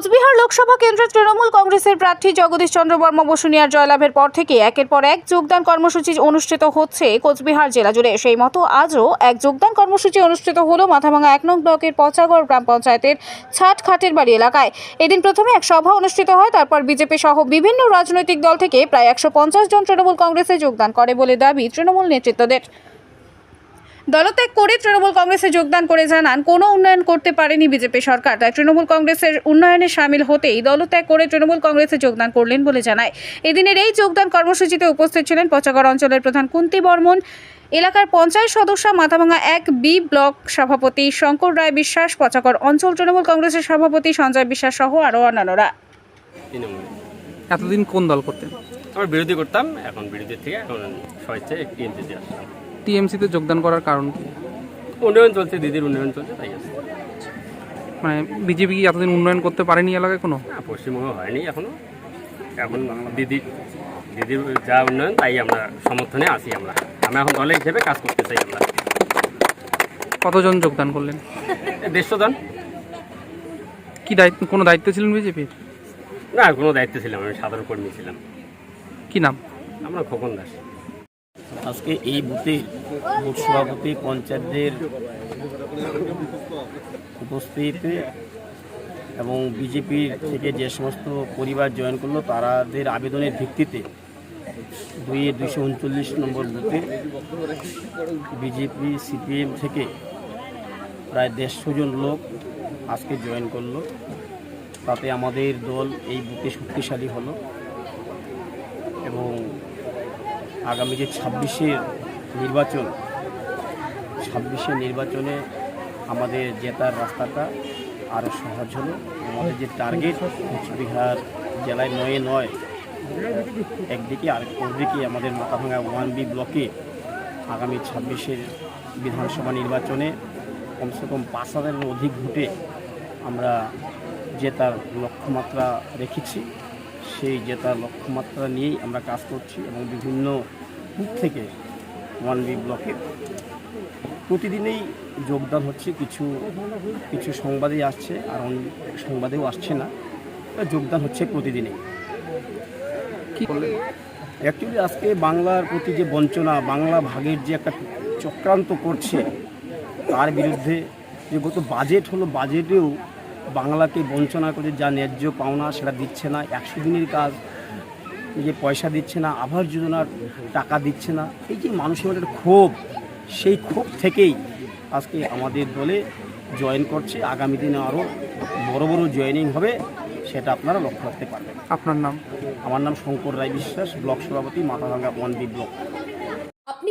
কোচবিহার লোকসভা কেন্দ্রের তৃণমূল কংগ্রেসের প্রার্থী জগদীশ চন্দ্র বর্মা বসুনিয়ার জয়লাভের পর থেকে একের পর এক যোগদান কর্মসূচি অনুষ্ঠিত হচ্ছে কোচবিহার জেলা জুড়ে। সেই মতো আজও এক যোগদান কর্মসূচি অনুষ্ঠিত হলো মাথাভাঙা এক নং ব্লকের পচাগড় গ্রাম পঞ্চায়েতের ছাট খাটের বাড়ি এলাকায়। এদিন প্রথমে এক সভা অনুষ্ঠিত হয়, তারপর বিজেপি সহ বিভিন্ন রাজনৈতিক দল থেকে প্রায় একশো পঞ্চাশ জন তৃণমূল কংগ্রেসে যোগদান করে বলে দাবি তৃণমূল নেতৃত্বদের। দলত্যাগ করে তৃণমূল কংগ্রেসে যোগদান করে জানান কোনো উন্নয়ন করতে পারেনি বিজেপি সরকার। তাই তৃণমূল কংগ্রেসের উন্নয়নে সামিল হতেই দলত্যাগ করে তৃণমূল কংগ্রেসে যোগদান করলেন বলে জানায়। এদিনের এই যোগদান কর্মসূচিতে উপস্থিত ছিলেন পচাগড় অঞ্চলের প্রধান কুন্তি বর্মন এলাকার পঞ্চায়েত সদস্য মাথাভাঙা এক বি ব্লক সভাপতি শঙ্কর রায় বিশ্বাস পচাগড় অঞ্চল তৃণমূল কংগ্রেসের সভাপতি সঞ্জয় বিশ্বাস সহ আরও অন্যান্যরা। এতদিন কোন দল করতেন? আমরা বিরোধী করতাম এখন বিরোধীর থেকে এখন স্বেচ্ছায় টিএমসিতে আসলাম টিএমসিতে যোগদান করার কারণ কি? উন্নয়ন চলছে দিদির উন্নয়ন চলছে তাই আছে। মানে বিজেপি কি এতদিন উন্নয়ন করতে পারেনি এলাকায় কোনো? না, পশ্চিমবঙ্গ হয়নি এখনও। এখন দিদি দিদির যা উন্নয়ন তাই আমরা সমর্থনে আছি আমরা। আমরা এখন দলে হিসেবে কাজ করতে চাই আমরা। কতজন যোগদান করলেন? দেড়শো জন। কি দায়িত্ব কোনো দায়িত্ব ছিলেন বিজেপির? না কোনো দায়িত্ব ছিলাম আমি সাধারণ কর্মী ছিলাম। কি নাম? আমরা খোকন দাস। আজকে এই বুথে বুথ সভাপতি পঞ্চায়েতদের উপস্থিতিতে এবং বিজেপির থেকে যে সমস্ত পরিবার জয়েন করল, তারাদের আবেদনের ভিত্তিতে দুই দুশো উনচল্লিশ নম্বর বুথে বিজেপি, সিপিএম থেকে প্রায় দেড়শো জন লোক আজকে জয়েন করল। তাতে আমাদের দল এই বুথে শক্তিশালী হলো এবং আগামী যে ছাব্বিশের নির্বাচন ছাব্বিশের নির্বাচনে আমাদের জেতার রাস্তাটা আরও সহজ হলো। আমাদের যে টার্গেট কোচবিহার জেলায় নয়ে নয়, একদিকে আর অন্যদিকে আমাদের মাথাভাঙা ওয়ান বি ব্লকে আগামী ছাব্বিশের বিধানসভা নির্বাচনে কমসে কম পাঁচ হাজারের অধিক ভোটে আমরা জেতার লক্ষ্যমাত্রা রেখেছি। সেই জেতার লক্ষ্যমাত্রা নিয়েই আমরা কাজ করছি এবং বিভিন্ন বুথ থেকে ওয়ান বি ব্লকে প্রতিদিনেই যোগদান হচ্ছে, কিছু কিছু সংবাদে আসছে আর সংবাদেও আসছে না। যোগদান হচ্ছে প্রতিদিনেই। কী করলেন অ্যাকচুয়ালি আজকে বাংলার প্রতি যে বঞ্চনা, বাংলা ভাগের যে একটা চক্রান্ত করছে, তার বিরুদ্ধে যে গত বাজেট হলো, বাজেটেও বাংলাকে বঞ্চনা করে যা ন্যায্য পাওনা সেটা দিচ্ছে না একশো দিনের কাজ যে পয়সা দিচ্ছে না আবাস যোজনার টাকা দিচ্ছে না। এই যে মানুষের মধ্যে একটা ক্ষোভ সেই ক্ষোভ থেকেই আজকে আমাদের দলে জয়েন করছে। আগামী দিনে আরও বড় বড় জয়েনিং হবে সেটা আপনারা লক্ষ্য রাখতে পারবেন। আপনার নাম? আমার নাম শঙ্কর রায় বিশ্বাস ব্লক সভাপতি মাথাভাঙ্গা ওয়ান বি ব্লক। আপনি